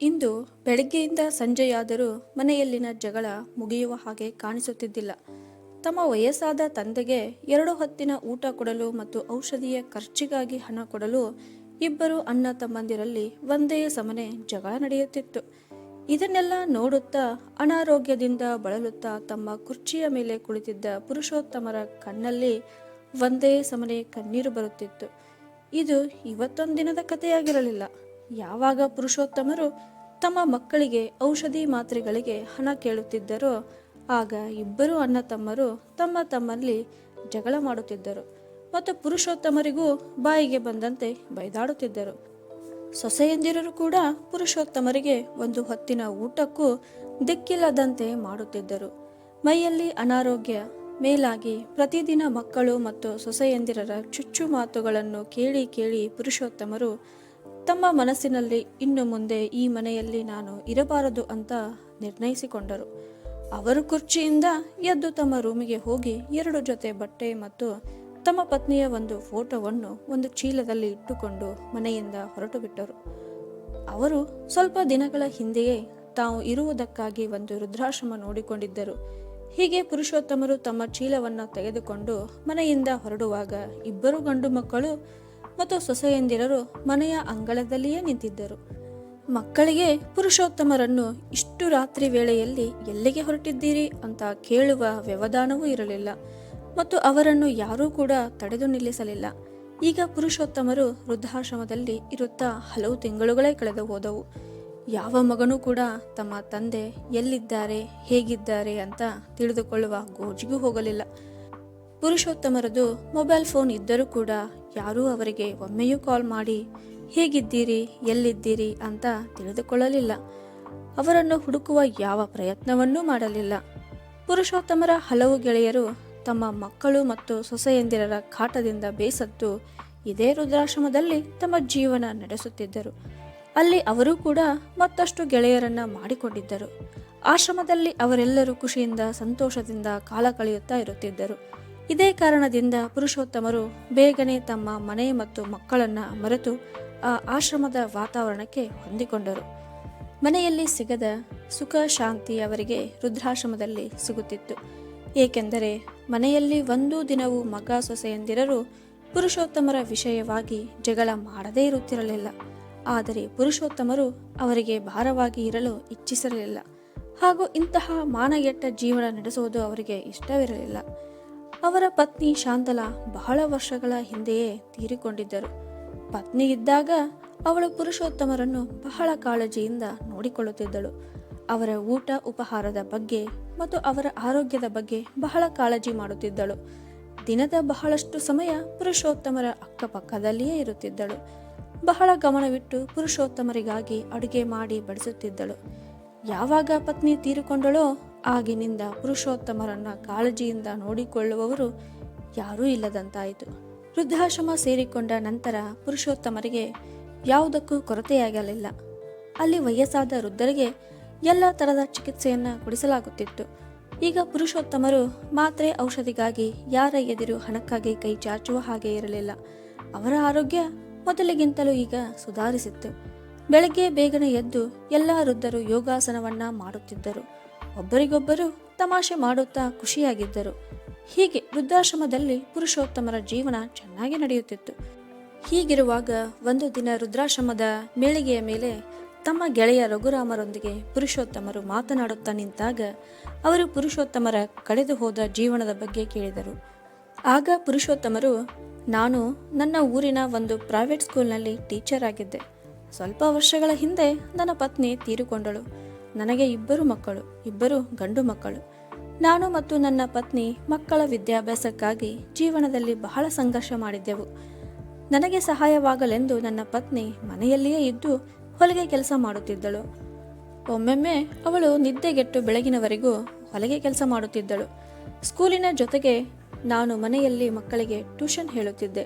ಇಂದು ಬೆಳಗ್ಗೆಯಿಂದ ಸಂಜೆಯಾದರೂ ಮನೆಯಲ್ಲಿನ ಜಗಳ ಮುಗಿಯುವ ಹಾಗೆ ಕಾಣಿಸುತ್ತಿದ್ದಿಲ್ಲ. ತಮ್ಮ ವಯಸ್ಸಾದ ತಂದೆಗೆ ಎರಡು ಹೊತ್ತಿನ ಊಟ ಕೊಡಲು ಮತ್ತು ಔಷಧಿಯ ಖರ್ಚಿಗಾಗಿ ಹಣ ಕೊಡಲು ಇಬ್ಬರು ಅಣ್ಣ ತಮ್ಮಂದಿರಲ್ಲಿ ಒಂದೇ ಸಮನೆ ಜಗಳ ನಡೆಯುತ್ತಿತ್ತು. ಇದನ್ನೆಲ್ಲ ನೋಡುತ್ತಾ ಅನಾರೋಗ್ಯದಿಂದ ಬಳಲುತ್ತಾ ತಮ್ಮ ಕುರ್ಚಿಯ ಮೇಲೆ ಕುಳಿತಿದ್ದ ಪುರುಷೋತ್ತಮರ ಕಣ್ಣಲ್ಲಿ ಒಂದೇ ಸಮನೆ ಕಣ್ಣೀರು ಬರುತ್ತಿತ್ತು. ಇದು ಇವತ್ತೊಂದಿನದ ಕಥೆಯಾಗಿರಲಿಲ್ಲ. ಯಾವಾಗ ಪುರುಷೋತ್ತಮರು ತಮ್ಮ ಮಕ್ಕಳಿಗೆ ಔಷಧಿ ಮಾತ್ರೆಗಳಿಗೆ ಹಣ ಕೇಳುತ್ತಿದ್ದರೋ, ಆಗ ಇಬ್ಬರು ಅಣ್ಣ ತಮ್ಮರು ತಮ್ಮ ತಮ್ಮಲ್ಲಿ ಜಗಳ ಮಾಡುತ್ತಿದ್ದರು ಮತ್ತು ಪುರುಷೋತ್ತಮರಿಗೂ ಬಾಯಿಗೆ ಬಂದಂತೆ ಬೈದಾಡುತ್ತಿದ್ದರು. ಸೊಸೆಯಂದಿರರು ಕೂಡ ಪುರುಷೋತ್ತಮರಿಗೆ ಒಂದು ಹೊತ್ತಿನ ಊಟಕ್ಕೂ ದಿಕ್ಕಿಲ್ಲದಂತೆ ಮಾಡುತ್ತಿದ್ದರು. ಮೈಯಲ್ಲಿ ಅನಾರೋಗ್ಯ, ಮೇಲಾಗಿ ಪ್ರತಿದಿನ ಮಕ್ಕಳು ಮತ್ತು ಸೊಸೆಯಂದಿರರ ಚುಚ್ಚು ಮಾತುಗಳನ್ನು ಕೇಳಿ ಕೇಳಿ ಪುರುಷೋತ್ತಮರು ತಮ್ಮ ಮನಸ್ಸಿನಲ್ಲಿ ಇನ್ನು ಮುಂದೆ ಈ ಮನೆಯಲ್ಲಿ ನಾನು ಇರಬಾರದು ಅಂತ ನಿರ್ಣಯಿಸಿಕೊಂಡರು. ಅವರು ಕುರ್ಚಿಯಿಂದ ಎದ್ದು ತಮ್ಮ ರೂಮಿಗೆ ಹೋಗಿ ಎರಡು ಜೊತೆ ಬಟ್ಟೆ ಮತ್ತು ತಮ್ಮ ಪತ್ನಿಯ ಒಂದು ಫೋಟೋವನ್ನು ಒಂದು ಚೀಲದಲ್ಲಿ ಇಟ್ಟುಕೊಂಡು ಮನೆಯಿಂದ ಹೊರಟು ಬಿಟ್ಟರು ಅವರು ಸ್ವಲ್ಪ ದಿನಗಳ ಹಿಂದೆಯೇ ತಾವು ಇರುವುದಕ್ಕಾಗಿ ಒಂದು ವೃದ್ಧಾಶ್ರಮ ನೋಡಿಕೊಂಡಿದ್ದರು. ಹೀಗೆ ಪುರುಷೋತ್ತಮರು ತಮ್ಮ ಚೀಲವನ್ನು ತೆಗೆದುಕೊಂಡು ಮನೆಯಿಂದ ಹೊರಡುವಾಗ ಇಬ್ಬರು ಗಂಡು ಮಕ್ಕಳು ಮತ್ತು ಸೊಸೆಯಂದಿರರು ಮನೆಯ ಅಂಗಳದಲ್ಲಿಯೇ ನಿಂತಿದ್ದರು. ಮಕ್ಕಳಿಗೆ ಪುರುಷೋತ್ತಮರನ್ನು ಇಷ್ಟು ರಾತ್ರಿ ವೇಳೆಯಲ್ಲಿ ಎಲ್ಲಿಗೆ ಹೊರಟಿದ್ದೀರಿ ಅಂತ ಕೇಳುವ ವ್ಯವಧಾನವೂ ಇರಲಿಲ್ಲ ಮತ್ತು ಅವರನ್ನು ಯಾರೂ ಕೂಡ ತಡೆದು ನಿಲ್ಲಿಸಲಿಲ್ಲ. ಈಗ ಪುರುಷೋತ್ತಮರು ವೃದ್ಧಾಶ್ರಮದಲ್ಲಿ ಇರುತ್ತಾ ಹಲವು ತಿಂಗಳುಗಳೇ ಕಳೆದು ಹೋದವು. ಯಾವ ಮಗನೂ ಕೂಡ ತಮ್ಮ ತಂದೆ ಎಲ್ಲಿದ್ದಾರೆ, ಹೇಗಿದ್ದಾರೆ ಅಂತ ತಿಳಿದುಕೊಳ್ಳುವ ಗೋಜಿಗೂ ಹೋಗಲಿಲ್ಲ. ಪುರುಷೋತ್ತಮರದು ಮೊಬೈಲ್ ಫೋನ್ ಇದ್ದರೂ ಕೂಡ ಯಾರೂ ಅವರಿಗೆ ಒಮ್ಮೆಯೂ ಕಾಲ್ ಮಾಡಿ, ಹೇಗಿದ್ದೀರಿ? ಎಲ್ಲಿದ್ದೀರಿ? ಅಂತ ತಿಳಿದುಕೊಳ್ಳಲಿಲ್ಲ. ಅವರನ್ನು ಹುಡುಕುವ ಯಾವ ಪ್ರಯತ್ನವನ್ನೂ ಮಾಡಲಿಲ್ಲ. ಪುರುಷೋತ್ತಮರ ಹಲವು ಗೆಳೆಯರು ತಮ್ಮ ಮಕ್ಕಳು ಮತ್ತು ಸೊಸೆಯಂದಿರರ ಕಾಟದಿಂದ ಬೇಸತ್ತು ಇದೇ ರುದ್ರಾಶ್ರಮದಲ್ಲಿ ತಮ್ಮ ಜೀವನ ನಡೆಸುತ್ತಿದ್ದರು. ಅಲ್ಲಿ ಅವರು ಕೂಡ ಮತ್ತಷ್ಟು ಗೆಳೆಯರನ್ನ ಮಾಡಿಕೊಂಡಿದ್ದರು. ಆಶ್ರಮದಲ್ಲಿ ಅವರೆಲ್ಲರೂ ಖುಷಿಯಿಂದ, ಸಂತೋಷದಿಂದ ಕಾಲ ಕಳೆಯುತ್ತಾ ಇರುತ್ತಿದ್ದರು. ಇದೇ ಕಾರಣದಿಂದ ಪುರುಷೋತ್ತಮರು ಬೇಗನೆ ತಮ್ಮ ಮನೆ ಮತ್ತು ಮಕ್ಕಳನ್ನ ಮರೆತು ಆ ಆಶ್ರಮದ ವಾತಾವರಣಕ್ಕೆ ಹೊಂದಿಕೊಂಡರು. ಮನೆಯಲ್ಲಿ ಸಿಗದ ಸುಖ ಶಾಂತಿ ಅವರಿಗೆ ರುದ್ರಾಶ್ರಮದಲ್ಲಿ ಸಿಗುತ್ತಿತ್ತು. ಏಕೆಂದರೆ ಮನೆಯಲ್ಲಿ ಒಂದು ದಿನವೂ ಮಗ ಸೊಸೆಯಂದಿರರು ಪುರುಷೋತ್ತಮರ ವಿಷಯವಾಗಿ ಜಗಳ ಮಾಡದೇ ಇರುತ್ತಿರಲಿಲ್ಲ. ಆದರೆ ಪುರುಷೋತ್ತಮರು ಅವರಿಗೆ ಭಾರವಾಗಿ ಇರಲು ಇಚ್ಛಿಸಿರಲಿಲ್ಲ. ಹಾಗೂ ಇಂತಹ ಮಾನಗೆಟ್ಟ ಜೀವನ ನಡೆಸುವುದು ಅವರಿಗೆ ಇಷ್ಟವಿರಲಿಲ್ಲ. ಅವರ ಪತ್ನಿ ಶಾಂತಲಾ ಬಹಳ ವರ್ಷಗಳ ಹಿಂದೆಯೇ ತೀರಿಕೊಂಡಿದ್ದರು. ಪತ್ನಿ ಇದ್ದಾಗ ಅವಳು ಪುರುಷೋತ್ತಮರನ್ನು ಬಹಳ ಕಾಳಜಿಯಿಂದ ನೋಡಿಕೊಳ್ಳುತ್ತಿದ್ದಳು. ಅವರ ಊಟ ಉಪಹಾರದ ಬಗ್ಗೆ ಮತ್ತು ಅವರ ಆರೋಗ್ಯದ ಬಗ್ಗೆ ಬಹಳ ಕಾಳಜಿ ಮಾಡುತ್ತಿದ್ದಳು. ದಿನದ ಬಹಳಷ್ಟು ಸಮಯ ಪುರುಷೋತ್ತಮರ ಅಕ್ಕಪಕ್ಕದಲ್ಲಿಯೇ ಇರುತ್ತಿದ್ದಳು. ಬಹಳ ಗಮನವಿಟ್ಟು ಪುರುಷೋತ್ತಮರಿಗಾಗಿ ಅಡುಗೆ ಮಾಡಿ ಬಡಿಸುತ್ತಿದ್ದಳು. ಯಾವಾಗ ಪತ್ನಿ ತೀರಿಕೊಂಡಳೋ ಆಗಿನಿಂದ ಪುರುಷೋತ್ತಮರನ್ನ ಕಾಳಜಿಯಿಂದ ನೋಡಿಕೊಳ್ಳುವವರು ಯಾರೂ ಇಲ್ಲದಂತಾಯಿತು. ವೃದ್ಧಾಶ್ರಮ ಸೇರಿಕೊಂಡ ನಂತರ ಪುರುಷೋತ್ತಮರಿಗೆ ಯಾವುದಕ್ಕೂ ಕೊರತೆಯಾಗಲಿಲ್ಲ. ಅಲ್ಲಿ ವಯಸ್ಸಾದ ವೃದ್ಧರಿಗೆ ಎಲ್ಲ ಥರದ ಚಿಕಿತ್ಸೆಯನ್ನು ಕೊಡಿಸಲಾಗುತ್ತಿತ್ತು. ಈಗ ಪುರುಷೋತ್ತಮರು ಮಾತ್ರೆ ಔಷಧಿಗಾಗಿ ಯಾರ ಎದುರು ಹಣಕ್ಕಾಗಿ ಕೈ ಚಾಚುವ ಹಾಗೆ ಇರಲಿಲ್ಲ. ಅವರ ಆರೋಗ್ಯ ಮೊದಲಿಗಿಂತಲೂ ಈಗ ಸುಧಾರಿಸಿತ್ತು. ಬೆಳಗ್ಗೆ ಬೇಗನೆ ಎದ್ದು ಎಲ್ಲ ವೃದ್ಧರು ಯೋಗಾಸನವನ್ನ ಮಾಡುತ್ತಿದ್ದರು. ಒಬ್ಬರಿಗೊಬ್ಬರು ತಮಾಷೆ ಮಾಡುತ್ತಾ ಖುಷಿಯಾಗಿದ್ದರು. ಹೀಗೆ ವೃದ್ಧಾಶ್ರಮದಲ್ಲಿ ಪುರುಷೋತ್ತಮರ ಜೀವನ ಚೆನ್ನಾಗಿ ನಡೆಯುತ್ತಿತ್ತು. ಹೀಗಿರುವಾಗ ಒಂದು ದಿನ ರುದ್ರಾಶ್ರಮದ ಮೇಳಿಗೆಯ ಮೇಲೆ ತಮ್ಮ ಗೆಳೆಯ ರಘುರಾಮರೊಂದಿಗೆ ಪುರುಷೋತ್ತಮರು ಮಾತನಾಡುತ್ತಾ ನಿಂತಾಗ ಅವರು ಪುರುಷೋತ್ತಮರ ಕಳೆದು ಹೋದ ಜೀವನದ ಬಗ್ಗೆ ಕೇಳಿದರು. ಆಗ ಪುರುಷೋತ್ತಮರು, ನಾನು ನನ್ನ ಊರಿನ ಒಂದು ಪ್ರೈವೇಟ್ ಸ್ಕೂಲ್ನಲ್ಲಿ ಟೀಚರ್ ಆಗಿದ್ದೆ. ಸ್ವಲ್ಪ ವರ್ಷಗಳ ಹಿಂದೆ ನನ್ನ ಪತ್ನಿ ತೀರಿಕೊಂಡಳು. ನನಗೆ ಇಬ್ಬರು ಮಕ್ಕಳು, ಇಬ್ಬರು ಗಂಡು ಮಕ್ಕಳು. ನಾನು ಮತ್ತು ನನ್ನ ಪತ್ನಿ ಮಕ್ಕಳ ವಿದ್ಯಾಭ್ಯಾಸಕ್ಕಾಗಿ ಜೀವನದಲ್ಲಿ ಬಹಳ ಸಂಘರ್ಷ ಮಾಡಿದ್ದೆವು. ನನಗೆ ಸಹಾಯವಾಗಲೆಂದು ನನ್ನ ಪತ್ನಿ ಮನೆಯಲ್ಲಿಯೇ ಇದ್ದು ಹೊಲಿಗೆ ಕೆಲಸ ಮಾಡುತ್ತಿದ್ದಳು. ಒಮ್ಮೊಮ್ಮೆ ಅವಳು ನಿದ್ದೆಗೆಟ್ಟು ಬೆಳಗಿನವರೆಗೂ ಹೊಲಿಗೆ ಕೆಲಸ ಮಾಡುತ್ತಿದ್ದಳು. ಸ್ಕೂಲಿನ ಜೊತೆಗೆ ನಾನು ಮನೆಯಲ್ಲಿ ಮಕ್ಕಳಿಗೆ ಟ್ಯೂಷನ್ ಹೇಳುತ್ತಿದ್ದೆ.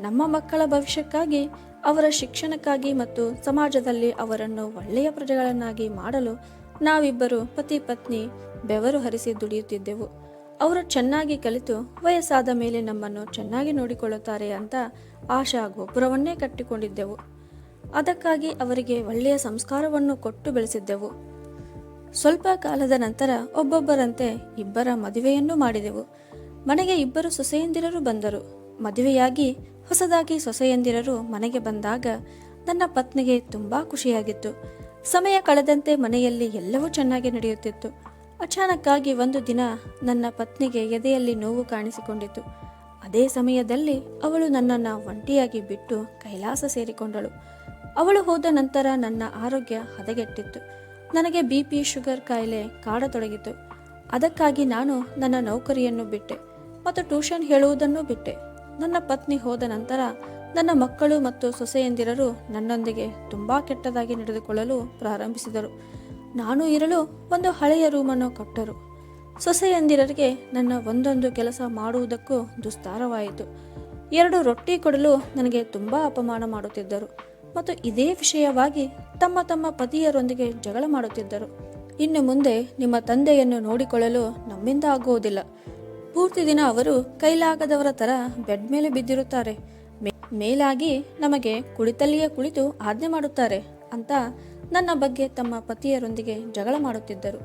ನಮ್ಮ ಮಕ್ಕಳ ಭವಿಷ್ಯಕ್ಕಾಗಿ ಅವರ ಶಿಕ್ಷಣಕ್ಕಾಗಿ ಮತ್ತು ಸಮಾಜದಲ್ಲಿ ಅವರನ್ನು ಒಳ್ಳೆಯ ಪ್ರಜೆಗಳನ್ನಾಗಿ ಮಾಡಲು ನಾವಿಬ್ಬರು ಪತಿ ಪತ್ನಿ ಬೆವರು ಹರಿಸಿ ದುಡಿಯುತ್ತಿದ್ದೆವು. ಅವರು ಚೆನ್ನಾಗಿ ಕಲಿತು ವಯಸ್ಸಾದ ಮೇಲೆ ನಮ್ಮನ್ನು ಚೆನ್ನಾಗಿ ನೋಡಿಕೊಳ್ಳುತ್ತಾರೆ ಅಂತ ಆಶಾ ಗೋಪುರವನ್ನೇ ಕಟ್ಟಿಕೊಂಡಿದ್ದೆವು. ಅದಕ್ಕಾಗಿ ಅವರಿಗೆ ಒಳ್ಳೆಯ ಸಂಸ್ಕಾರವನ್ನು ಕೊಟ್ಟು ಬೆಳೆಸಿದ್ದೆವು. ಸ್ವಲ್ಪ ಕಾಲದ ನಂತರ ಒಬ್ಬೊಬ್ಬರಂತೆ ಇಬ್ಬರ ಮದುವೆಯನ್ನು ಮಾಡಿದೆವು. ಮನೆಗೆ ಇಬ್ಬರು ಸೊಸೆಯಂದಿರರು ಬಂದರು. ಮದುವೆಯಾಗಿ ಹೊಸದಾಗಿ ಸೊಸೆಯಂದಿರರು ಮನೆಗೆ ಬಂದಾಗ ನನ್ನ ಪತ್ನಿಗೆ ತುಂಬಾ ಖುಷಿಯಾಗಿತ್ತು. ಸಮಯ ಕಳೆದಂತೆ ಮನೆಯಲ್ಲಿ ಎಲ್ಲವೂ ಚೆನ್ನಾಗಿ ನಡೆಯುತ್ತಿತ್ತು. ಅಚಾನಕ್ಕಾಗಿ ಒಂದು ದಿನ ನನ್ನ ಪತ್ನಿಗೆ ಎದೆಯಲ್ಲಿ ನೋವು ಕಾಣಿಸಿಕೊಂಡಿತು ಅದೇ ಸಮಯದಲ್ಲಿ ಅವಳು ನನ್ನನ್ನು ಒಂಟಿಯಾಗಿ ಬಿಟ್ಟು ಕೈಲಾಸ ಸೇರಿಕೊಂಡಳು. ಅವಳು ಹೋದ ನಂತರ ನನ್ನ ಆರೋಗ್ಯ ಹದಗೆಟ್ಟಿತ್ತು. ನನಗೆ ಬಿ ಪಿ ಶುಗರ್ ಕಾಯಿಲೆ ಕಾಡತೊಡಗಿತು ಅದಕ್ಕಾಗಿ ನಾನು ನನ್ನ ನೌಕರಿಯನ್ನು ಬಿಟ್ಟೆ ಮತ್ತು ಟ್ಯೂಷನ್ ಹೇಳುವುದನ್ನು ಬಿಟ್ಟೆ. ನನ್ನ ಪತ್ನಿ ಹೋದ ನಂತರ ನನ್ನ ಮಕ್ಕಳು ಮತ್ತು ಸೊಸೆಯಂದಿರರು ನನ್ನೊಂದಿಗೆ ತುಂಬಾ ಕೆಟ್ಟದಾಗಿ ನಡೆದುಕೊಳ್ಳಲು ಪ್ರಾರಂಭಿಸಿದರು. ನಾನು ಇರಲು ಒಂದು ಹಳೆಯ ರೂಮನ್ನು ಕೊಟ್ಟರು. ಸೊಸೆಯಂದಿರರಿಗೆ ನನ್ನ ಒಂದೊಂದು ಕೆಲಸ ಮಾಡುವುದಕ್ಕೂ ದುಸ್ತಾರವಾಯಿತು. ಎರಡು ರೊಟ್ಟಿ ಕೊಡಲು ನನಗೆ ತುಂಬಾ ಅಪಮಾನ ಮಾಡುತ್ತಿದ್ದರು ಮತ್ತು ಇದೇ ವಿಷಯವಾಗಿ ತಮ್ಮ ತಮ್ಮ ಪತಿಯರೊಂದಿಗೆ ಜಗಳ ಮಾಡುತ್ತಿದ್ದರು. ಇನ್ನು ಮುಂದೆ ನಿಮ್ಮ ತಂದೆಯನ್ನು ನೋಡಿಕೊಳ್ಳಲು ನಮ್ಮಿಂದ ಆಗುವುದಿಲ್ಲ. ಪೂರ್ತಿ ದಿನ ಅವರು ಕೈಲಾಗದವರ ತರ ಬೆಡ್ ಮೇಲೆ ಬಿದ್ದಿರುತ್ತಾರೆ. ಮೇಲಾಗಿ ನಮಗೆ ಕುಳಿತಲ್ಲಿಯೇ ಕುಳಿತು ಆಜ್ಞೆ ಮಾಡುತ್ತಾರೆ ಅಂತ ನನ್ನ ಬಗ್ಗೆ ತಮ್ಮ ಪತಿಯರೊಂದಿಗೆ ಜಗಳ ಮಾಡುತ್ತಿದ್ದರು.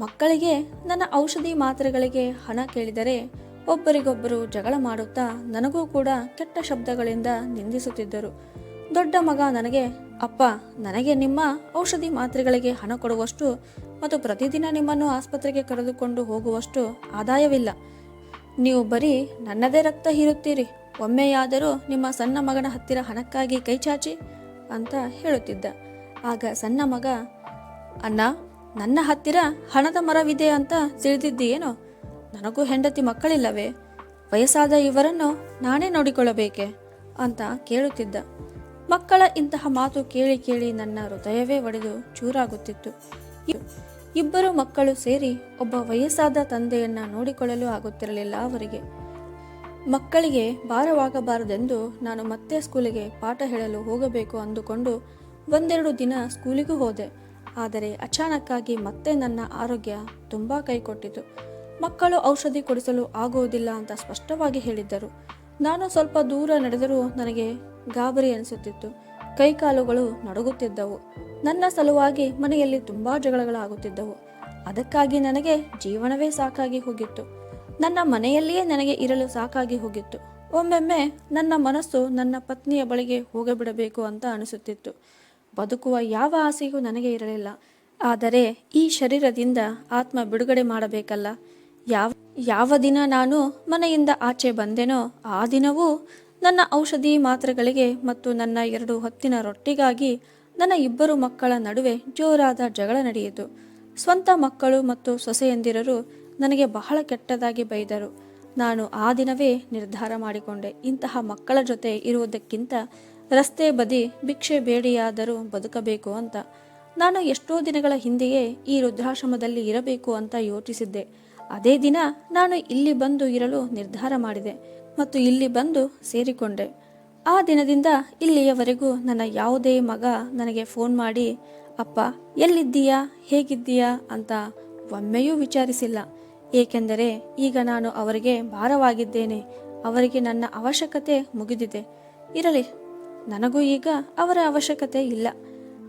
ಮಕ್ಕಳಿಗೆ ನನ್ನ ಔಷಧಿ ಮಾತ್ರೆಗಳಿಗೆ ಹಣ ಕೇಳಿದರೆ ಒಬ್ಬರಿಗೊಬ್ಬರು ಜಗಳ ಮಾಡುತ್ತಾ ನನಗೂ ಕೂಡ ಕೆಟ್ಟ ಶಬ್ದಗಳಿಂದ ನಿಂದಿಸುತ್ತಿದ್ದರು. ದೊಡ್ಡ ಮಗ ನನಗೆ, ಅಪ್ಪ, ನನಗೆ ನಿಮ್ಮ ಔಷಧಿ ಮಾತ್ರೆಗಳಿಗೆ ಹಣ ಕೊಡುವಷ್ಟು ಮತ್ತು ಪ್ರತಿದಿನ ನಿಮ್ಮನ್ನು ಆಸ್ಪತ್ರೆಗೆ ಕರೆದುಕೊಂಡು ಹೋಗುವಷ್ಟು ಆದಾಯವಿಲ್ಲ. ನೀವು ಬರೀ ನನ್ನದೇ ರಕ್ತ ಹೀರುತ್ತೀರಿ. ಒಮ್ಮೆಯಾದರೂ ನಿಮ್ಮ ಸಣ್ಣ ಮಗನ ಹತ್ತಿರ ಹಣಕ್ಕಾಗಿ ಕೈಚಾಚಿ ಅಂತ ಹೇಳುತ್ತಿದ್ದ. ಆಗ ಸಣ್ಣ ಮಗ, ಅಣ್ಣ, ನನ್ನ ಹತ್ತಿರ ಹಣದ ಮರವಿದೆ ಅಂತ ತಿಳಿದಿದ್ದೀಯೇನೋ? ನನಗೂ ಹೆಂಡತಿ ಮಕ್ಕಳಿಲ್ಲವೇ? ವಯಸ್ಸಾದ ಇವರನ್ನು ನಾನೇ ನೋಡಿಕೊಳ್ಳಬೇಕೆ? ಅಂತ ಕೇಳುತ್ತಿದ್ದ. ಮಕ್ಕಳ ಇಂತಹ ಮಾತು ಕೇಳಿ ಕೇಳಿ ನನ್ನ ಹೃದಯವೇ ಒಡೆದು ಚೂರಾಗುತ್ತಿತ್ತು. ಇಬ್ಬರು ಮಕ್ಕಳು ಸೇರಿ ಒಬ್ಬ ವಯಸ್ಸಾದ ತಂದೆಯನ್ನ ನೋಡಿಕೊಳ್ಳಲು ಆಗುತ್ತಿರಲಿಲ್ಲ ಅವರಿಗೆ. ಮಕ್ಕಳಿಗೆ ಭಾರವಾಗಬಾರದೆಂದು ನಾನು ಮತ್ತೆ ಸ್ಕೂಲಿಗೆ ಪಾಠ ಹೇಳಲು ಹೋಗಬೇಕು ಅಂದುಕೊಂಡು ಒಂದೆರಡು ದಿನ ಸ್ಕೂಲಿಗೂ ಹೋದೆ. ಆದರೆ ಅಚಾನಕ್ಕಾಗಿ ಮತ್ತೆ ನನ್ನ ಆರೋಗ್ಯ ತುಂಬ ಕೈಕೊಟ್ಟಿತು. ಮಕ್ಕಳು ಔಷಧಿ ಕೊಡಿಸಲು ಆಗುವುದಿಲ್ಲ ಅಂತ ಸ್ಪಷ್ಟವಾಗಿ ಹೇಳಿದ್ದರು. ನಾನು ಸ್ವಲ್ಪ ದೂರ ನಡೆದರೂ ನನಗೆ ಗಾಬರಿ ಅನಿಸುತ್ತಿತ್ತು. ಕೈಕಾಲುಗಳು ನಡುಗುತ್ತಿದ್ದವು. ನನ್ನ ಸಲುವಾಗಿ ಮನೆಯಲ್ಲಿ ತುಂಬಾ ಜಗಳಗಳಾಗುತ್ತಿದ್ದವು. ಅದಕ್ಕಾಗಿ ನನಗೆ ಜೀವನವೇ ಸಾಕಾಗಿ ಹೋಗಿತ್ತು. ನನ್ನ ಮನೆಯಲ್ಲಿಯೇ ನನಗೆ ಇರಲು ಸಾಕಾಗಿ ಹೋಗಿತ್ತು. ಒಮ್ಮೆಮ್ಮೆ ನನ್ನ ಮನಸ್ಸು ನನ್ನ ಪತ್ನಿಯ ಬಳಿಗೆ ಹೋಗಬಿಡಬೇಕು ಅಂತ ಅನಿಸುತ್ತಿತ್ತು. ಬದುಕುವ ಯಾವ ಆಸೆಯೂ ನನಗೆ ಇರಲಿಲ್ಲ. ಆದರೆ ಈ ಶರೀರದಿಂದ ಆತ್ಮ ಬಿಡುಗಡೆ ಮಾಡಬೇಕಲ್ಲ. ಯಾವ ಯಾವ ದಿನ ನಾನು ಮನೆಯಿಂದ ಆಚೆ ಬಂದೆನೋ ಆ ದಿನವೂ ನನ್ನ ಔಷಧಿ ಮಾತ್ರೆಗಳಿಗೆ ಮತ್ತು ನನ್ನ ಎರಡು ಹೊತ್ತಿನ ರೊಟ್ಟಿಗಾಗಿ ನನ್ನ ಇಬ್ಬರು ಮಕ್ಕಳ ನಡುವೆ ಜೋರಾದ ಜಗಳ ನಡೆಯಿತು. ಸ್ವಂತ ಮಕ್ಕಳು ಮತ್ತು ಸೊಸೆಯಂದಿರರು ನನಗೆ ಬಹಳ ಕೆಟ್ಟದಾಗಿ ಬೈದರು. ನಾನು ಆ ದಿನವೇ ನಿರ್ಧಾರ ಮಾಡಿಕೊಂಡೆ. ಇಂತಹ ಮಕ್ಕಳ ಜೊತೆ ಇರುವುದಕ್ಕಿಂತ ರಸ್ತೆ ಬದಿ ಭಿಕ್ಷೆ ಬೇಡಿಯಾದರೂ ಬದುಕಬೇಕು ಅಂತ. ನಾನು ಎಷ್ಟೋ ದಿನಗಳ ಹಿಂದೆಯೇ ಈ ವೃದ್ಧಾಶ್ರಮದಲ್ಲಿ ಇರಬೇಕು ಅಂತ ಯೋಚಿಸಿದ್ದೆ. ಅದೇ ದಿನ ನಾನು ಇಲ್ಲಿ ಬಂದು ಇರಲು ನಿರ್ಧಾರ ಮಾಡಿದೆ. ಮತ್ತು ಇಲ್ಲಿ ಬಂದು ಸೇರಿಕೊಂಡೆ. ಆ ದಿನದಿಂದ ಇಲ್ಲಿಯವರೆಗೂ ನನ್ನ ಯಾವುದೇ ಮಗ ನನಗೆ ಫೋನ್ ಮಾಡಿ, ಅಪ್ಪ, ಎಲ್ಲಿದ್ದೀಯಾ? ಹೇಗಿದ್ದೀಯಾ? ಅಂತ ಒಮ್ಮೆಯೂ ವಿಚಾರಿಸಿಲ್ಲ. ಏಕೆಂದರೆ ಈಗ ನಾನು ಅವರಿಗೆ ಭಾರವಾಗಿದ್ದೇನೆ. ಅವರಿಗೆ ನನ್ನ ಅವಶ್ಯಕತೆ ಮುಗಿದಿದೆ. ಇರಲಿ, ನನಗೂ ಈಗ ಅವರ ಅವಶ್ಯಕತೆ ಇಲ್ಲ.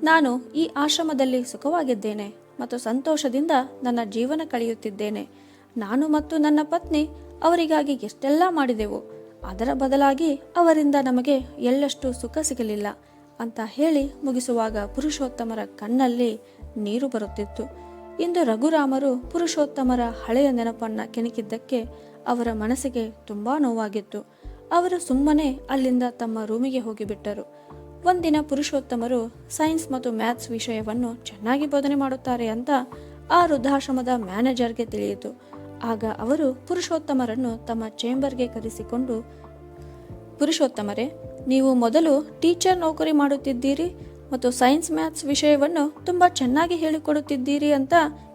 ನಾನು ಈ ಆಶ್ರಮದಲ್ಲಿ ಸುಖವಾಗಿದ್ದೇನೆ ಮತ್ತು ಸಂತೋಷದಿಂದ ನನ್ನ ಜೀವನ ಕಳೆಯುತ್ತಿದ್ದೇನೆ. ನಾನು ಮತ್ತು ನನ್ನ ಪತ್ನಿ ಅವರಿಗಾಗಿ ಎಷ್ಟೆಲ್ಲ ಮಾಡಿದೆವು, ಅದರ ಬದಲಾಗಿ ಅವರಿಂದ ನಮಗೆ ಎಳ್ಳಷ್ಟು ಸುಖ ಸಿಗಲಿಲ್ಲ ಅಂತ ಹೇಳಿ ಮುಗಿಸುವಾಗ ಪುರುಷೋತ್ತಮರ ಕಣ್ಣಲ್ಲಿ ನೀರು ಬರುತ್ತಿತ್ತು. ಇಂದು ರಘುರಾಮರು ಪುರುಷೋತ್ತಮರ ಹಳೆಯ ನೆನಪನ್ನ ಕೆಣಕಿದ್ದಕ್ಕೆ ಅವರ ಮನಸ್ಸಿಗೆ ತುಂಬಾ ನೋವಾಗಿತ್ತು. ಅವರು ಸುಮ್ಮನೆ ಅಲ್ಲಿಂದ ತಮ್ಮ ರೂಮಿಗೆ ಹೋಗಿಬಿಟ್ಟರು ಒಂದಿನ ಪುರುಷೋತ್ತಮರು ಸೈನ್ಸ್ ಮತ್ತು ಮ್ಯಾಥ್ಸ್ ವಿಷಯವನ್ನು ಚೆನ್ನಾಗಿ ಬೋಧನೆ ಮಾಡುತ್ತಾರೆ ಅಂತ ಆ ವೃದ್ಧಾಶ್ರಮದ ಮ್ಯಾನೇಜರ್ಗೆ ತಿಳಿಯಿತು. ಆಗ ಅವರು ಪುರುಷೋತ್ತಮರನ್ನು ತಮ್ಮ ಚೇಂಬರ್ಗೆ ಕರೆಸಿಕೊಂಡು, ಪುರುಷೋತ್ತಮರೇ, ನೀವು ಮೊದಲು ಟೀಚರ್ ನೌಕರಿ ಮಾಡುತ್ತಿದ್ದೀರಿ ಮತ್ತು ಸೈನ್ಸ್ ಮ್ಯಾಥ್ಸ್ ವಿಷಯವನ್ನು ತುಂಬ ಚೆನ್ನಾಗಿ ಹೇಳಿಕೊಡುತ್ತಿದ್ದೀರಿ ಅಂತ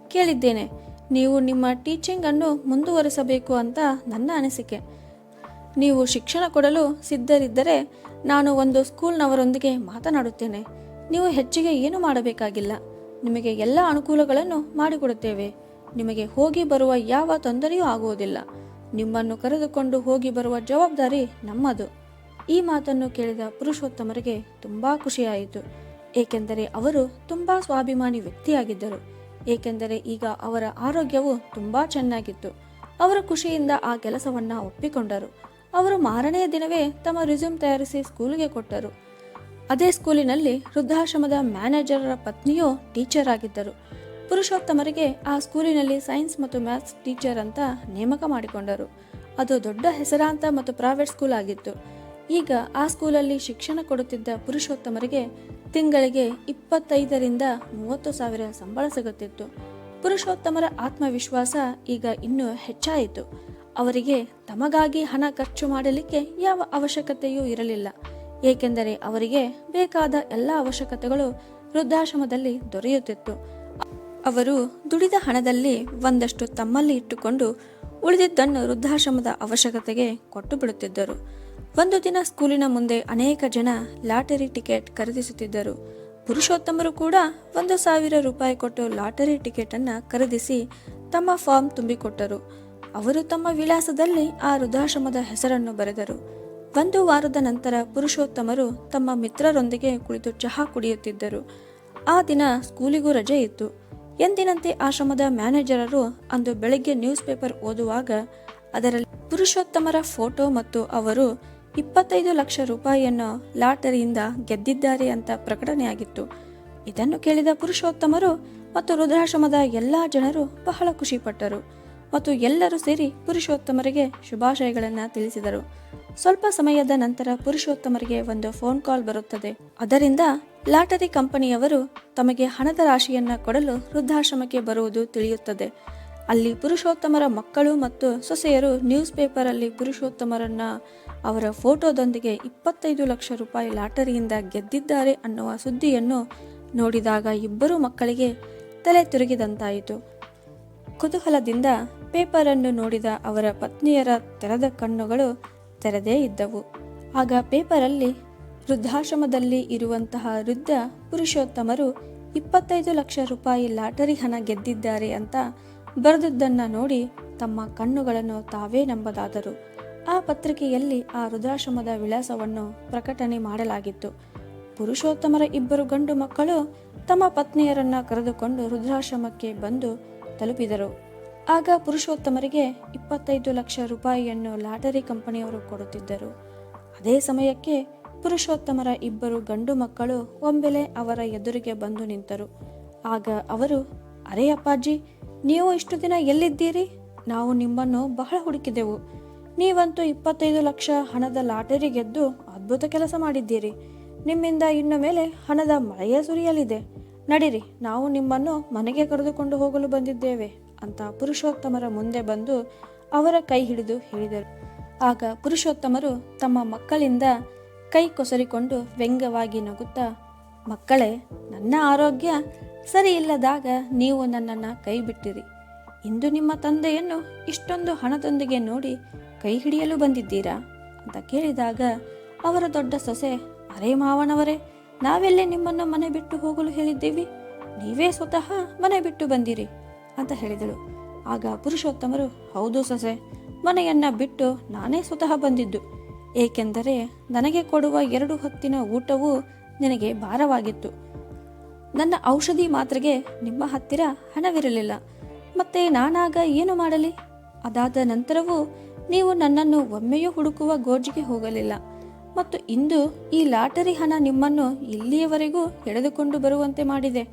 ಕೇಳಿದ್ದೇನೆ. ನೀವು ನಿಮ್ಮ ಟೀಚಿಂಗ್ ಅನ್ನು ಮುಂದುವರಿಸಬೇಕು ಅಂತ ನನ್ನ ಅನಿಸಿಕೆ. ನೀವು ಶಿಕ್ಷಣ ಕೊಡಲು ಸಿದ್ಧರಿದ್ದರೆ ನಾನು ಒಂದು ಸ್ಕೂಲ್ನವರೊಂದಿಗೆ ಮಾತನಾಡುತ್ತೇನೆ. ನೀವು ಹೆಚ್ಚಿಗೆ ಏನು ಮಾಡಬೇಕಾಗಿಲ್ಲ. ನಿಮಗೆ ಎಲ್ಲ ಅನುಕೂಲಗಳನ್ನು ಮಾಡಿಕೊಡುತ್ತೇವೆ. ನಿಮಗೆ ಹೋಗಿ ಬರುವ ಯಾವ ತೊಂದರೆಯೂ ಆಗುವುದಿಲ್ಲ. ನಿಮ್ಮನ್ನು ಕರೆದುಕೊಂಡು ಹೋಗಿ ಬರುವ ಜವಾಬ್ದಾರಿ ನಮ್ಮದು. ಈ ಮಾತನ್ನು ಕೇಳಿದ ಪುರುಷೋತ್ತಮರಿಗೆ ತುಂಬಾ ಖುಷಿಯಾಯಿತು. ಏಕೆಂದರೆ ಅವರು ತುಂಬಾ ಸ್ವಾಭಿಮಾನಿ ವ್ಯಕ್ತಿಯಾಗಿದ್ದರು. ಏಕೆಂದರೆ ಈಗ ಅವರ ಆರೋಗ್ಯವು ತುಂಬಾ ಚೆನ್ನಾಗಿತ್ತು. ಅವರ ಖುಷಿಯಿಂದ ಆ ಕೆಲಸವನ್ನ ಒಪ್ಪಿಕೊಂಡರು. ಅವರು ಮಾರನೆಯ ದಿನವೇ ತಮ್ಮ ರಿಸ್ಯೂಮ್ ತಯಾರಿಸಿ ಸ್ಕೂಲಿಗೆ ಕೊಟ್ಟರು. ಅದೇ ಸ್ಕೂಲಿನಲ್ಲಿ ವೃದ್ಧಾಶ್ರಮದ ಮ್ಯಾನೇಜರರ ಪತ್ನಿಯು ಟೀಚರ್ ಆಗಿದ್ದರು. ಪುರುಷೋತ್ತಮರಿಗೆ ಆ ಸ್ಕೂಲಿನಲ್ಲಿ ಸೈನ್ಸ್ ಮತ್ತು ಮ್ಯಾಥ್ಸ್ ಟೀಚರ್ ಅಂತ ನೇಮಕ ಮಾಡಿಕೊಂಡರು. ಅದು ದೊಡ್ಡ ಹೆಸರಾಂತ ಮತ್ತು ಪ್ರೈವೇಟ್ ಸ್ಕೂಲ್ ಆಗಿತ್ತು. ಈಗ ಆ ಸ್ಕೂಲಲ್ಲಿ ಶಿಕ್ಷಣ ಕೊಡುತ್ತಿದ್ದ ಪುರುಷೋತ್ತಮರಿಗೆ ತಿಂಗಳಿಗೆ ಇಪ್ಪತ್ತೈದರಿಂದ ಮೂವತ್ತು ಸಾವಿರ ಸಂಬಳ ಸಿಗುತ್ತಿತ್ತು. ಪುರುಷೋತ್ತಮರ ಆತ್ಮವಿಶ್ವಾಸ ಈಗ ಇನ್ನೂ ಹೆಚ್ಚಾಯಿತು. ಅವರಿಗೆ ತಮಗಾಗಿ ಹಣ ಖರ್ಚು ಮಾಡಲಿಕ್ಕೆ ಯಾವ ಅವಶ್ಯಕತೆಯೂ ಇರಲಿಲ್ಲ. ಏಕೆಂದರೆ ಅವರಿಗೆ ಬೇಕಾದ ಎಲ್ಲ ಅವಶ್ಯಕತೆಗಳು ವೃದ್ಧಾಶ್ರಮದಲ್ಲಿ ದೊರೆಯುತ್ತಿತ್ತು. ಅವರು ದುಡಿದ ಹಣದಲ್ಲಿ ಒಂದಷ್ಟು ತಮ್ಮಲ್ಲಿ ಇಟ್ಟುಕೊಂಡು ಉಳಿದಿದ್ದನ್ನು ವೃದ್ಧಾಶ್ರಮದ ಅವಶ್ಯಕತೆಗೆ ಕೊಟ್ಟು ಬಿಡುತ್ತಿದ್ದರು. ಒಂದು ದಿನ ಸ್ಕೂಲಿನ ಮುಂದೆ ಅನೇಕ ಜನ ಲಾಟರಿ ಟಿಕೆಟ್ ಖರೀದಿಸುತ್ತಿದ್ದರು. ಪುರುಷೋತ್ತಮರು ಕೂಡ ಒಂದು ಸಾವಿರ ರೂಪಾಯಿ ಕೊಟ್ಟು ಲಾಟರಿ ಟಿಕೆಟ್ ಅನ್ನ ಖರೀದಿಸಿ ತಮ್ಮ ಫಾರ್ಮ್ ತುಂಬಿಕೊಟ್ಟರು. ಅವರು ತಮ್ಮ ವಿಳಾಸದಲ್ಲಿ ಆ ವೃದ್ಧಾಶ್ರಮದ ಹೆಸರನ್ನು ಬರೆದರು. ಒಂದು ವಾರದ ನಂತರ ಪುರುಷೋತ್ತಮರು ತಮ್ಮ ಮಿತ್ರರೊಂದಿಗೆ ಕುಳಿತು ಚಹಾ ಕುಡಿಯುತ್ತಿದ್ದರು. ಆ ದಿನ ಸ್ಕೂಲಿಗೂ ರಜೆ ಇತ್ತು. ಎಂದಿನಂತೆ ಆಶ್ರಮದ ಮ್ಯಾನೇಜರರು ಅಂದು ಬೆಳಗ್ಗೆ ನ್ಯೂಸ್ ಪೇಪರ್ ಓದುವಾಗ ಅದರಲ್ಲಿ ಪುರುಷೋತ್ತಮರ ಫೋಟೋ ಮತ್ತು ಅವರು ಇಪ್ಪತ್ತೈದು ಲಕ್ಷ ರೂಪಾಯಿಯನ್ನು ಲಾಟರಿಯಿಂದ ಗೆದ್ದಿದ್ದಾರೆ ಅಂತ ಪ್ರಕಟಣೆಯಾಗಿತ್ತು. ಇದನ್ನು ಕೇಳಿದ ಪುರುಷೋತ್ತಮರು ಮತ್ತು ರುದ್ರಾಶ್ರಮದ ಎಲ್ಲ ಜನರು ಬಹಳ ಖುಷಿಪಟ್ಟರು ಮತ್ತು ಎಲ್ಲರೂ ಸೇರಿ ಪುರುಷೋತ್ತಮರಿಗೆ ಶುಭಾಶಯಗಳನ್ನು ತಿಳಿಸಿದರು. ಸ್ವಲ್ಪ ಸಮಯದ ನಂತರ ಪುರುಷೋತ್ತಮರಿಗೆ ಒಂದು ಫೋನ್ ಕಾಲ್ ಬರುತ್ತದೆ. ಅದರಿಂದ ಲಾಟರಿ ಕಂಪನಿಯವರು ತಮಗೆ ಹಣದ ರಾಶಿಯನ್ನು ಕೊಡಲು ವೃದ್ಧಾಶ್ರಮಕ್ಕೆ ಬರುವುದು ತಿಳಿಯುತ್ತದೆ. ಅಲ್ಲಿ ಪುರುಷೋತ್ತಮರ ಮಕ್ಕಳು ಮತ್ತು ಸೊಸೆಯರು ನ್ಯೂಸ್ ಪೇಪರಲ್ಲಿ ಪುರುಷೋತ್ತಮರನ್ನ ಅವರ ಫೋಟೋದೊಂದಿಗೆ ಇಪ್ಪತ್ತೈದು ಲಕ್ಷ ರೂಪಾಯಿ ಲಾಟರಿಯಿಂದ ಗೆದ್ದಿದ್ದಾರೆ ಅನ್ನುವ ಸುದ್ದಿಯನ್ನು ನೋಡಿದಾಗ ಇಬ್ಬರು ಮಕ್ಕಳಿಗೆ ತಲೆ ತಿರುಗಿದಂತಾಯಿತು. ಕುತೂಹಲದಿಂದ ಪೇಪರನ್ನು ನೋಡಿದ ಅವರ ಪತ್ನಿಯರ ತೆರೆದ ಕಣ್ಣುಗಳು ತೆರೆದೇ ಇದ್ದವು. ಆಗ ಪೇಪರಲ್ಲಿ ವೃದ್ಧಾಶ್ರಮದಲ್ಲಿ ಇರುವಂತಹ ವೃದ್ಧ ಪುರುಷೋತ್ತಮರು ಇಪ್ಪತ್ತೈದು ಲಕ್ಷ ರೂಪಾಯಿ ಲಾಟರಿ ಹಣ ಗೆದ್ದಿದ್ದಾರೆ ಅಂತ ಬರೆದದ್ದನ್ನು ನೋಡಿ ತಮ್ಮ ಕಣ್ಣುಗಳನ್ನು ತಾವೇ ನಂಬದಾದರು. ಆ ಪತ್ರಿಕೆಯಲ್ಲಿ ಆ ವೃದ್ಧಾಶ್ರಮದ ವಿಳಾಸವನ್ನು ಪ್ರಕಟಣೆ ಮಾಡಲಾಗಿತ್ತು. ಪುರುಷೋತ್ತಮರ ಇಬ್ಬರು ಗಂಡು ಮಕ್ಕಳು ತಮ್ಮ ಪತ್ನಿಯರನ್ನ ಕರೆದುಕೊಂಡು ವೃದ್ಧಾಶ್ರಮಕ್ಕೆ ಬಂದು ತಲುಪಿದರು. ಆಗ ಪುರುಷೋತ್ತಮರಿಗೆ ಇಪ್ಪತ್ತೈದು ಲಕ್ಷ ರೂಪಾಯಿಯನ್ನು ಲಾಟರಿ ಕಂಪನಿಯವರು ಕೊಡುತ್ತಿದ್ದರು. ಅದೇ ಸಮಯಕ್ಕೆ ಪುರುಷೋತ್ತಮರ ಇಬ್ಬರು ಗಂಡು ಮಕ್ಕಳು ಒಂಬೆಲೆ ಅವರ ಎದುರಿಗೆ ಬಂದು ನಿಂತರು. ಆಗ ಅವರು, ಅರೇ ಅಪ್ಪಾಜಿ, ನೀವು ಇಷ್ಟು ದಿನ ಎಲ್ಲಿದ್ದೀರಿ? ನಾವು ನಿಮ್ಮನ್ನು ಬಹಳ ಹುಡುಕಿದೆವು. ನೀವಂತೂ ಇಪ್ಪತ್ತೈದು ಲಕ್ಷ ಹಣದ ಲಾಟರಿ ಗೆದ್ದು ಅದ್ಭುತ ಕೆಲಸ ಮಾಡಿದ್ದೀರಿ. ನಿಮ್ಮಿಂದ ಇನ್ನು ಮೇಲೆ ಹಣದ ಮಳೆಯೇ ಸುರಿಯಲಿದೆ. ನಡಿರಿ, ನಾವು ನಿಮ್ಮನ್ನು ಮನೆಗೆ ಕರೆದುಕೊಂಡು ಹೋಗಲು ಬಂದಿದ್ದೇವೆ ಅಂತ ಪುರುಷೋತ್ತಮರ ಮುಂದೆ ಬಂದು ಅವರ ಕೈ ಹಿಡಿದು ಹೇಳಿದರು. ಆಗ ಪುರುಷೋತ್ತಮರು ತಮ್ಮ ಮಕ್ಕಳಿಂದ ಕೈ ಕೊಸರಿಕೊಂಡು ವ್ಯಂಗ್ಯವಾಗಿ ನಗುತ್ತಾ, ಮಕ್ಕಳೇ, ನನ್ನ ಆರೋಗ್ಯ ಸರಿ ಇಲ್ಲದಾಗ ನೀವು ನನ್ನನ್ನು ಕೈ ಬಿಟ್ಟಿರಿ. ಇಂದು ನಿಮ್ಮ ತಂದೆಯನ್ನು ಇಷ್ಟೊಂದು ಹಣದೊಂದಿಗೆ ನೋಡಿ ಕೈ ಹಿಡಿಯಲು ಬಂದಿದ್ದೀರಾ? ಅಂತ ಕೇಳಿದಾಗ, ಅವರ ದೊಡ್ಡ ಸೊಸೆ, ಅರೇ ಮಾವನವರೇ, ನಾವೆಲ್ಲೇ ನಿಮ್ಮನ್ನು ಮನೆ ಬಿಟ್ಟು ಹೋಗಲು ಹೇಳಿದ್ದೀವಿ. ನೀವೇ ಸ್ವತಃ ಮನೆ ಬಿಟ್ಟು ಬಂದಿರಿ, ಅಂತ ಹೇಳಿದಳು. ಆಗ ಪುರುಷೋತ್ತಮರು, ಹೌದು ಸೊಸೆ, ಮನೆಯನ್ನ ಬಿಟ್ಟು ನಾನೇ ಸ್ವತಃ ಬಂದಿದ್ದು. ಏಕೆಂದರೆ ನನಗೆ ಕೊಡುವ ಎರಡು ಹೊತ್ತಿನ ಊಟವು ನಿನಗೆ ಭಾರವಾಗಿತ್ತು. ನನ್ನ ಔಷಧಿ ಮಾತ್ರೆಗೆ ನಿಮ್ಮ ಹತ್ತಿರ ಹಣವಿರಲಿಲ್ಲ. ಮತ್ತೆ ನಾನಾಗ ಏನು ಮಾಡಲಿ? ಅದಾದ ನಂತರವೂ ನೀವು ನನ್ನನ್ನು ಒಮ್ಮೆಯೂ ಹುಡುಕುವ ಗೋಜಿಗೆ ಹೋಗಲಿಲ್ಲ. ಮತ್ತು ಇಂದು ಈ ಲಾಟರಿ ಹಣ ನಿಮ್ಮನ್ನು ಇಲ್ಲಿಯವರೆಗೂ ಎಳೆದುಕೊಂಡು ಬರುವಂತೆ ಮಾಡಿದೆ.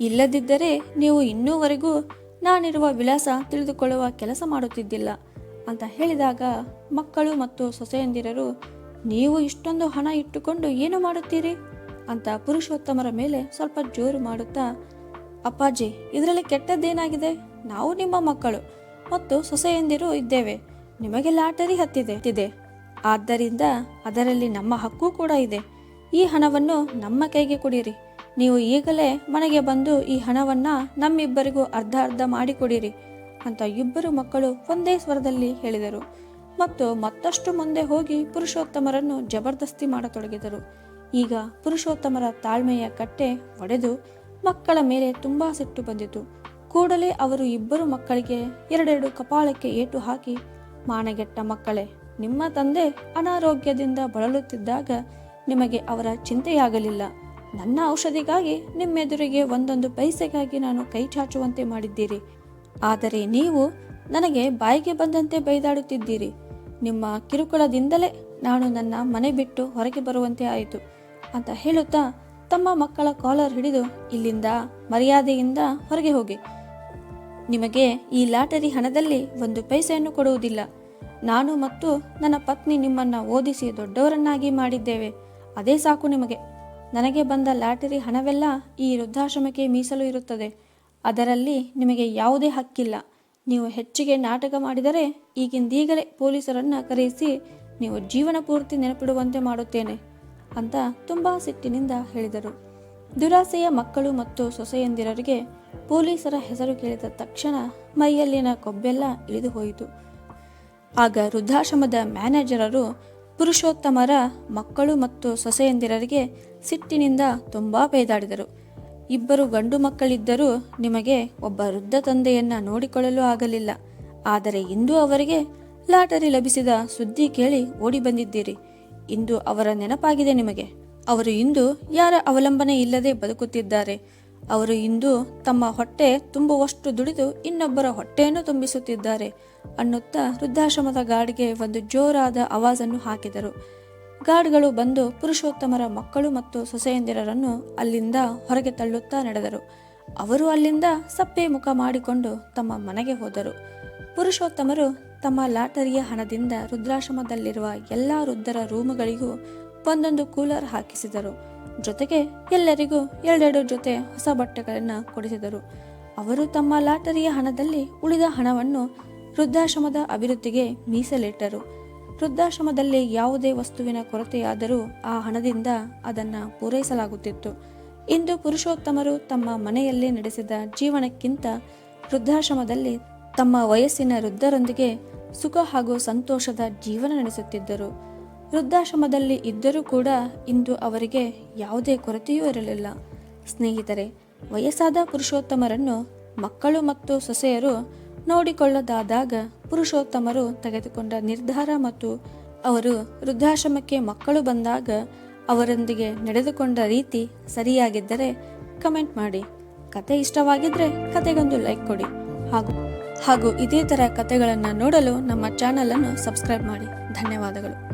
ಇಲ್ಲದಿದ್ದರೆ ನೀವು ಇನ್ನೂವರೆಗೂ ನಾನಿರುವ ವಿಳಾಸ ತಿಳಿದುಕೊಳ್ಳುವ ಕೆಲಸ ಮಾಡುತ್ತಿದ್ದಿಲ್ಲ. ಅಂತ ಹೇಳಿದಾಗ ಮಕ್ಕಳು ಮತ್ತು ಸೊಸೆಯಂದಿರರು, ನೀವು ಇಷ್ಟೊಂದು ಹಣ ಇಟ್ಟುಕೊಂಡು ಏನು ಮಾಡುತ್ತೀರಿ? ಅಂತ ಪುರುಷೋತ್ತಮರ ಮೇಲೆ ಸ್ವಲ್ಪ ಜೋರು ಮಾಡುತ್ತಾ, ಅಪ್ಪಾಜಿ, ಇದರಲ್ಲಿ ಕೆಟ್ಟದ್ದೇನಾಗಿದೆ? ನಾವು ನಿಮ್ಮ ಮಕ್ಕಳು ಮತ್ತು ಸೊಸೆಯಂದಿರು ಇದ್ದೇವೆ. ನಿಮಗೆ ಲಾಟರಿ ಹತ್ತಿದೆ ಆದ್ದರಿಂದ ಅದರಲ್ಲಿ ನಮ್ಮ ಹಕ್ಕು ಕೂಡ ಇದೆ. ಈ ಹಣವನ್ನು ನಮ್ಮ ಕೈಗೆ ಕೊಡಿರಿ. ನೀವು ಈಗಲೇ ಮನೆಗೆ ಬಂದು ಈ ಹಣವನ್ನ ನಮ್ಮಿಬ್ಬರಿಗೂ ಅರ್ಧ ಅರ್ಧ ಮಾಡಿಕೊಡಿರಿ. ಅಂತ ಇಬ್ಬರು ಮಕ್ಕಳು ಒಂದೇ ಸ್ವರದಲ್ಲಿ ಹೇಳಿದರು. ಮತ್ತು ಮತ್ತಷ್ಟು ಮುಂದೆ ಹೋಗಿ ಪುರುಷೋತ್ತಮರನ್ನು ಜಬರ್ದಸ್ತಿ ಮಾಡತೊಡಗಿದರು. ಈಗ ಪುರುಷೋತ್ತಮರ ತಾಳ್ಮೆಯ ಕಟ್ಟೆ ಒಡೆದು ಮಕ್ಕಳ ಮೇಲೆ ತುಂಬಾ ಸಿಟ್ಟು ಬಂದಿತು. ಕೂಡಲೇ ಅವರು ಇಬ್ಬರು ಮಕ್ಕಳಿಗೆ ಎರಡೆರಡು ಕಪಾಳಕ್ಕೆ ಏಟು ಹಾಕಿ, ಮಾನಗೆಟ್ಟ ಮಕ್ಕಳೇ, ನಿಮ್ಮ ತಂದೆ ಅನಾರೋಗ್ಯದಿಂದ ಬಳಲುತ್ತಿದ್ದಾಗ ನಿಮಗೆ ಅವರ ಚಿಂತೆಯಾಗಲಿಲ್ಲ. ನನ್ನ ಔಷಧಿಗಾಗಿ ನಿಮ್ಮೆದುರಿಗೆ ಒಂದೊಂದು ಪೈಸೆಗಾಗಿ ನಾನು ಕೈ ಚಾಚುವಂತೆ ಮಾಡಿದ್ದೀರಿ. ಆದರೆ ನೀವು ನನಗೆ ಬಾಯಿಗೆ ಬಂದಂತೆ ಬೈದಾಡುತ್ತಿದ್ದೀರಿ. ನಿಮ್ಮ ಕಿರುಕುಳದಿಂದಲೇ ನಾನು ನನ್ನ ಮನೆ ಬಿಟ್ಟು ಹೊರಗೆ ಬರುವಂತೆ ಆಯಿತು ಅಂತ ಹೇಳುತ್ತಾ ತಮ್ಮ ಮಕ್ಕಳ ಕಾಲರ್ ಹಿಡಿದು ಇಲ್ಲಿಂದ ಮರ್ಯಾದೆಯಿಂದ ಹೊರಗೆ ಹೋಗಿ. ನಿಮಗೆ ಈ ಲಾಟರಿ ಹಣದಲ್ಲಿ ಒಂದು ಪೈಸೆಯನ್ನು ಕೊಡುವುದಿಲ್ಲ. ನಾನು ಮತ್ತು ನನ್ನ ಪತ್ನಿ ನಿಮ್ಮನ್ನು ಓದಿಸಿ ದೊಡ್ಡವರನ್ನಾಗಿ ಮಾಡಿದ್ದೇವೆ. ಅದೇ ಸಾಕು ನಿಮಗೆ. ನನಗೆ ಬಂದ ಲಾಟರಿ ಹಣವೆಲ್ಲ ಈ ವೃದ್ಧಾಶ್ರಮಕ್ಕೆ ಮೀಸಲು ಇರುತ್ತದೆ. ಅದರಲ್ಲಿ ನಿಮಗೆ ಯಾವುದೇ ಹಕ್ಕಿಲ್ಲ. ನೀವು ಹೆಚ್ಚಿಗೆ ನಾಟಕ ಮಾಡಿದರೆ ಈಗಿಂದೀಗಲೇ ಪೊಲೀಸರನ್ನು ಕರೆಯಿಸಿ ನೀವು ಜೀವನ ಪೂರ್ತಿ ನೆನಪಿಡುವಂತೆ ಮಾಡುತ್ತೇನೆ ಅಂತ ತುಂಬ ಸಿಟ್ಟಿನಿಂದ ಹೇಳಿದರು. ದುರಾಸೆಯ ಮಕ್ಕಳು ಮತ್ತು ಸೊಸೆಯಂದಿರರಿಗೆ ಪೊಲೀಸರ ಹೆಸರು ಕೇಳಿದ ತಕ್ಷಣ ಮೈಯಲ್ಲಿನ ಕೊಬ್ಬೆಲ್ಲ ಇಳಿದು ಹೋಯಿತು. ಆಗ ವೃದ್ಧಾಶ್ರಮದ ಮ್ಯಾನೇಜರರು ಪುರುಷೋತ್ತಮರ ಮಕ್ಕಳು ಮತ್ತು ಸೊಸೆಯಂದಿರರಿಗೆ ಸಿಟ್ಟಿನಿಂದ ತುಂಬ ಬೇದಾಡಿದರು. ಇಬ್ಬರು ಗಂಡು ಮಕ್ಕಳಿದ್ದರೂ ನಿಮಗೆ ಒಬ್ಬ ವೃದ್ಧ ತಂದೆಯನ್ನ ನೋಡಿಕೊಳ್ಳಲು ಆಗಲಿಲ್ಲ. ಆದರೆ ಇಂದು ಅವರಿಗೆ ಲಾಟರಿ ಲಭಿಸಿದ ಸುದ್ದಿ ಕೇಳಿ ಓಡಿ ಬಂದಿದ್ದೀರಿ. ಇಂದು ಅವರ ನೆನಪಾಗಿದೆ ನಿಮಗೆ. ಅವರು ಇಂದು ಯಾರ ಅವಲಂಬನೆ ಇಲ್ಲದೆ ಬದುಕುತ್ತಿದ್ದಾರೆ. ಅವರು ಇಂದು ತಮ್ಮ ಹೊಟ್ಟೆ ತುಂಬುವಷ್ಟು ದುಡಿದು ಇನ್ನೊಬ್ಬರ ಹೊಟ್ಟೆಯನ್ನು ತುಂಬಿಸುತ್ತಿದ್ದಾರೆ ಅನ್ನುತ್ತಾ ವೃದ್ಧಾಶ್ರಮದ ಗಾಡಿಗೆ ಒಂದು ಜೋರಾದ ಆವಾಜನ್ನು ಹಾಕಿದರು. ಗಾರ್ಡ್ಗಳು ಬಂದು ಪುರುಷೋತ್ತಮರ ಮಕ್ಕಳು ಮತ್ತು ಸೊಸೆಯಂದಿರರನ್ನು ಅಲ್ಲಿಂದ ಹೊರಗೆ ತಳ್ಳುತ್ತಾ ನಡೆದರು. ಅವರು ಅಲ್ಲಿಂದ ಸಪ್ಪೆ ಮುಖ ಮಾಡಿಕೊಂಡು ತಮ್ಮ ಮನೆಗೆ ಹೋದರು. ಪುರುಷೋತ್ತಮರು ತಮ್ಮ ಲಾಟರಿಯ ಹಣದಿಂದ ರುದ್ರಾಶ್ರಮದಲ್ಲಿರುವ ಎಲ್ಲ ವೃದ್ಧರ ರೂಮುಗಳಿಗೂ ಒಂದೊಂದು ಕೂಲರ್ ಹಾಕಿಸಿದರು. ಜೊತೆಗೆ ಎಲ್ಲರಿಗೂ ಎರಡೆರಡು ಜೊತೆ ಹೊಸ ಬಟ್ಟೆಗಳನ್ನು ಕೊಡಿಸಿದರು. ಅವರು ತಮ್ಮ ಲಾಟರಿಯ ಹಣದಲ್ಲಿ ಉಳಿದ ಹಣವನ್ನು ವೃದ್ಧಾಶ್ರಮದ ಅಭಿವೃದ್ಧಿಗೆ ಮೀಸಲಿಟ್ಟರು. ವೃದ್ಧಾಶ್ರಮದಲ್ಲಿ ಯಾವುದೇ ವಸ್ತುವಿನ ಕೊರತೆಯಾದರೂ ಆ ಹಣದಿಂದ ಅದನ್ನು ಪೂರೈಸಲಾಗುತ್ತಿತ್ತು. ಇಂದು ಪುರುಷೋತ್ತಮರು ತಮ್ಮ ಮನೆಯಲ್ಲಿ ನಡೆಸಿದ ಜೀವನಕ್ಕಿಂತ ವೃದ್ಧಾಶ್ರಮದಲ್ಲಿ ತಮ್ಮ ವಯಸ್ಸಿನ ವೃದ್ಧರೊಂದಿಗೆ ಸುಖ ಹಾಗೂ ಸಂತೋಷದ ಜೀವನ ನಡೆಸುತ್ತಿದ್ದರು. ವೃದ್ಧಾಶ್ರಮದಲ್ಲಿ ಇದ್ದರೂ ಕೂಡ ಇಂದು ಅವರಿಗೆ ಯಾವುದೇ ಕೊರತೆಯೂ ಇರಲಿಲ್ಲ. ಸ್ನೇಹಿತರೆ, ವಯಸ್ಸಾದ ಪುರುಷೋತ್ತಮರನ್ನು ಮಕ್ಕಳು ಮತ್ತು ಸೊಸೆಯರು ನೋಡಿಕೊಳ್ಳದಾದಾಗ ಪುರುಷೋತ್ತಮರು ತೆಗೆದುಕೊಂಡ ನಿರ್ಧಾರ ಮತ್ತು ಅವರು ವೃದ್ಧಾಶ್ರಮಕ್ಕೆ ಮಕ್ಕಳು ಬಂದಾಗ ಅವರೊಂದಿಗೆ ನಡೆದುಕೊಂಡ ರೀತಿ ಸರಿಯಾಗಿದ್ದರೆ ಕಮೆಂಟ್ ಮಾಡಿ. ಕತೆ ಇಷ್ಟವಾಗಿದ್ದರೆ ಕತೆಗೊಂದು ಲೈಕ್ ಕೊಡಿ. ಹಾಗೂ ಹಾಗೂ ಇದೇ ಥರ ಕತೆಗಳನ್ನು ನೋಡಲು ನಮ್ಮ ಚಾನಲನ್ನು ಸಬ್ಸ್ಕ್ರೈಬ್ ಮಾಡಿ. ಧನ್ಯವಾದಗಳು.